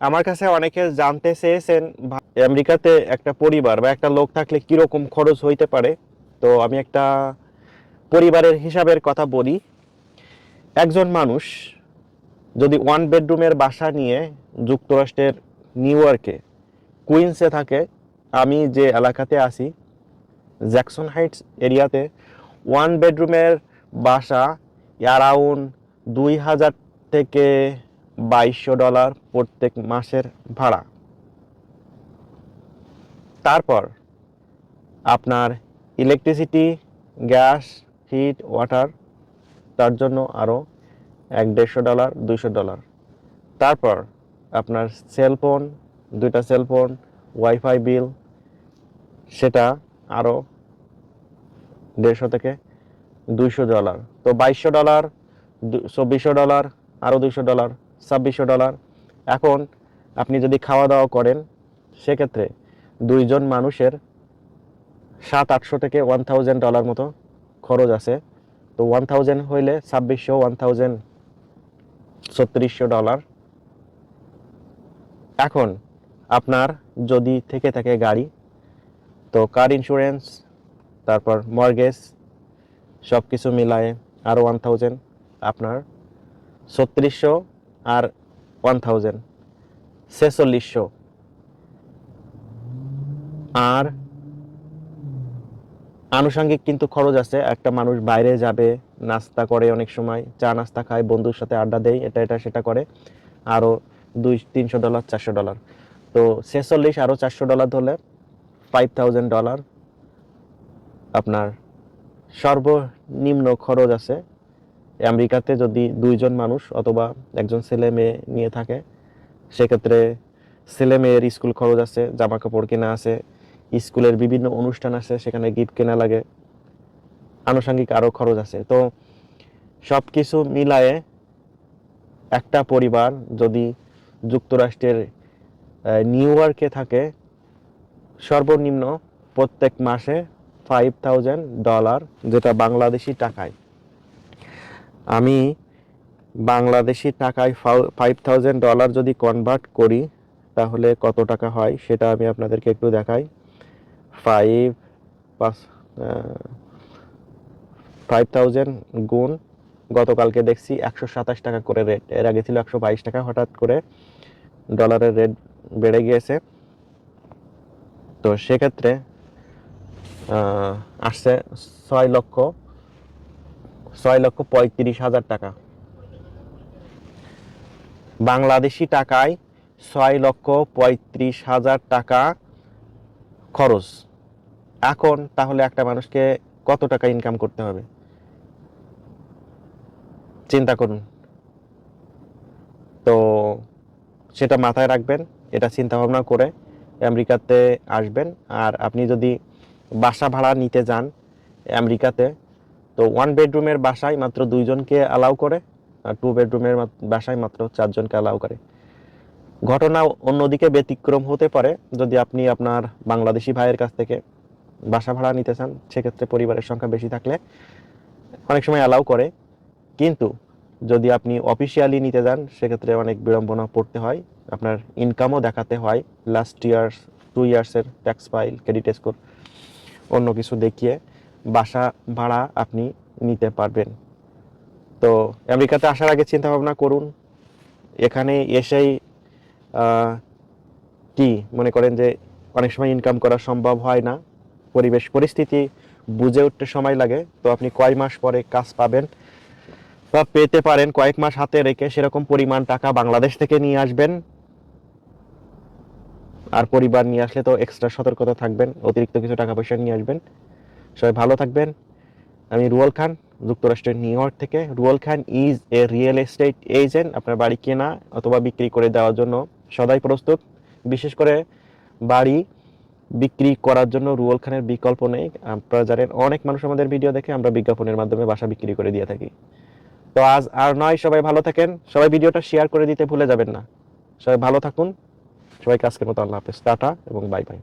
আমার কাছে অনেকে জানতে চেয়েছেন আমেরিকাতে একটা পরিবার বা একটা লোক থাকলে কীরকম খরচ হইতে পারে? তো আমি একটা পরিবারের হিসাবের কথা বলি। একজন মানুষ যদি ওয়ান বেডরুমের বাসা নিয়ে যুক্তরাষ্ট্রের নিউ ইয়র্কে, কুইন্সে থাকে, আমি যে এলাকাতে আছি, জ্যাকসন হাইটস এরিয়াতে ওয়ান বেডরুমের বাসা অ্যারাউন্ড দুই হাজার থেকে বাইশশো ডলার প্রত্যেক মাসের ভাড়া। তারপর আপনার ইলেকট্রিসিটি গ্যাস হিট ওয়াটার তার জন্য আরও এক দেড়শো ডলার দুশো ডলার। তারপর আপনার সেলফোন দুইটা সেলফোন ওয়াইফাই বিল সেটা আরও দেড়শো থেকে দুইশো ডলার। তো বাইশশো ডলার চব্বিশশো ডলার আরও দুইশো ডলার ছাব্বিশশো ডলার। এখন আপনি যদি খাওয়া দাওয়া করেন, সেক্ষেত্রে দুইজন মানুষের সাত আটশো থেকে ওয়ান থাউজেন্ড ডলার মতো খরচ আছে। তো ওয়ান থাউজেন্ড হইলে ছাব্বিশশো, ওয়ান থাউজেন্ড ছত্রিশশো ডলার। এখন আপনার যদি থেকে থাকে গাড়ি, তো কার ইন্স্যুরেন্স তারপর মর্গেজ সব কিছু মিলায়ে আরও ওয়ান থাউজেন্ড। আপনার ছত্রিশশো আর ওয়ান থাউজেন্ড ছেচল্লিশশো। আর আনুষঙ্গিক কিন্তু খরচ আছে, একটা মানুষ বাইরে যাবে, নাস্তা করে অনেক সময়, চা নাস্তা খায়, বন্ধুর সাথে আড্ডা দেয়, এটা এটা সেটা করে, আরও দুই, তিনশো ডলার, চারশো ডলার। তো ছেচল্লিশ আরও চারশো ডলার ধরলে ফাইভ থাউজেন্ড ডলার আপনার সর্বনিম্ন খরচ আছে আমেরিকাতে যদি দুইজন মানুষ অথবা একজন ছেলে মেয়ে নিয়ে থাকে, সেক্ষেত্রে ছেলে মেয়ের স্কুল খরচ আছে জামা কাপড় কেনা আছে, স্কুলের বিভিন্ন অনুষ্ঠান আছে, সেখানে গিফট কেনা লাগে, আনুষঙ্গিক আরও খরচ আছে। তো সব কিছু মিলায়ে একটা পরিবার যদি যুক্তরাষ্ট্রের নিউ ইয়র্কে থাকে, সর্বনিম্ন প্রত্যেক মাসে ফাইভ থাউজেন্ড ডলার যেটা বাংলাদেশি টাকায়। আমি বাংলাদেশি টাকায় ফাইভ থাউজেন্ড ডলার যদি কনভার্ট করি, তাহলে কত টাকা হয় সেটা আমি আপনাদেরকে একটু দেখাই। ফাইভ পাঁচ ফাইভ থাউজেন্ড গুণ গতকালকে দেখছি একশো সাতাশ টাকা করে রেট এর আগে ছিল একশো বাইশ টাকা, হঠাৎ করে ডলারের রেট বেড়ে গিয়েছে। তো সেক্ষেত্রে আসছে ছয় লক্ষ ছয় লক্ষ পঁয়ত্রিশ হাজার টাকা। বাংলাদেশি টাকায় ছয় লক্ষ পঁয়ত্রিশ হাজার টাকা খরচ। এখন তাহলে একটা মানুষকে কত টাকা ইনকাম করতে হবে? চিন্তা করুন। তো সেটা মাথায় রাখবেন, এটা চিন্তা ভাবনা করে আমেরিকাতে আসবেন। আর আপনি যদি বাসা ভাড়া নিতে যান আমেরিকাতে তো ওয়ান বেডরুমের বাসায় মাত্র দুইজনকে অ্যালাউ করে, আর টু বেডরুমের বাসায় মাত্র চারজনকে অ্যালাউ করে। ঘটনা অন্যদিকে ব্যতিক্রম হতে পারে, যদি আপনি আপনার বাংলাদেশি ভাইয়ের কাছ থেকে বাসা ভাড়া নিতে চান, সেক্ষেত্রে পরিবারের সংখ্যা বেশি থাকলে অনেক সময় অ্যালাউ করে। কিন্তু যদি আপনি অফিসিয়ালি নিতে যান, সেক্ষেত্রে অনেক বিড়ম্বনা পড়তে হয়, আপনার ইনকামও দেখাতে হয় লাস্ট ইয়ার্স টু ইয়ার্সের ট্যাক্স ফাইল ক্রেডিট স্কোর অন্য কিছু দেখিয়ে। বাসা ভাড়া আপনি নিতে পারবেন। তো আমেরিকাতে আসার আগে চিন্তা ভাবনা করুন। এখানে এসেই কি মনে করেন যে অনেক সময় ইনকাম করা সম্ভব হয় না। পরিবেশ, পরিস্থিতি বুঝে উঠতে সময় লাগে। তো আপনি কয় মাস পরে কাজ পাবেন বা পেতে পারেন। কয়েক মাস হাতে রেখে সেরকম পরিমাণ টাকা বাংলাদেশ থেকে নিয়ে আসবেন। আর পরিবার নিয়ে আসলে তো এক্সট্রা সতর্কতা থাকবেন। অতিরিক্ত কিছু টাকা পয়সা নিয়ে আসবেন। সবাই ভালো থাকবেন। আমি রুয়াল খান, যুক্তরাষ্ট্রের নিউ ইয়র্ক থেকে। Rural Khan is a real estate agent আপনার বাড়ি কেনা অথবা বিক্রি করে দেওয়ার জন্য সদাই প্রস্তুত। বিশেষ করে বাড়ি বিক্রি করার জন্য রুয়াল খানের বিকল্প নেই। আপনারা জানেন, অনেক মানুষ আমাদের ভিডিও দেখে আমরা বিজ্ঞাপনের মাধ্যমে বাসা বিক্রি করে দিয়ে থাকি। তো আজ আর নয়, সবাই ভালো থাকেন। সবাই ভিডিওটা শেয়ার করে দিতে ভুলে যাবেন না। সবাই ভালো থাকুন। সবাইকে আজকের মতো আল্লাহ হাফেজ। টাটা এবং বাই বাই